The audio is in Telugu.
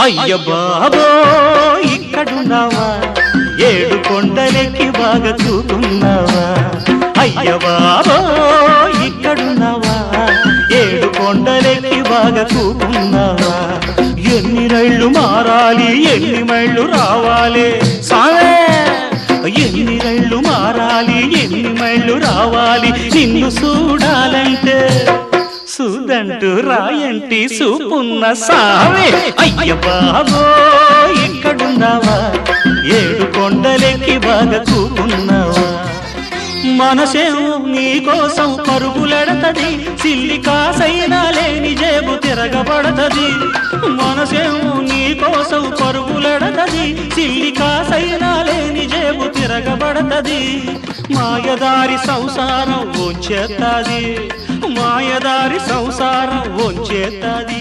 అయ్య బాబో ఇక్కడున్నావా? ఏడు కొండలెక్కి బాగా చూపున్నావా? అయ్య బాబో ఇక్కడున్నావా? ఏడు కొండలెక్కి బాగా చూపున్నావా? ఎన్ని రైళ్ళు మారాలి ఎన్ని మైళ్ళు రావాలి? సామే ఎన్ని రైళ్ళు మారాలి ఎన్ని మైళ్ళు రావాలి? నిన్ను చూడాలంటే సుదంటూ రాయంటి సూపున్న సావే. అయ్య బాబో ఇక్కడున్నావా ఏడు కొండలెక్కి బాగా కూకున్నావా? మనసేమో నీ కోసం పరుగులెడతది సిల్లి కాసైనా లేని జేబు తిరగబడతది. మనసేమో నీ కోసం పరుగులెడతది సిల్లి కాసైనా లేని జేబు తిరగబడతది. మాయదారి సంసారం వచ్చేస్తాది మాయదారి సంసారం వంచేతది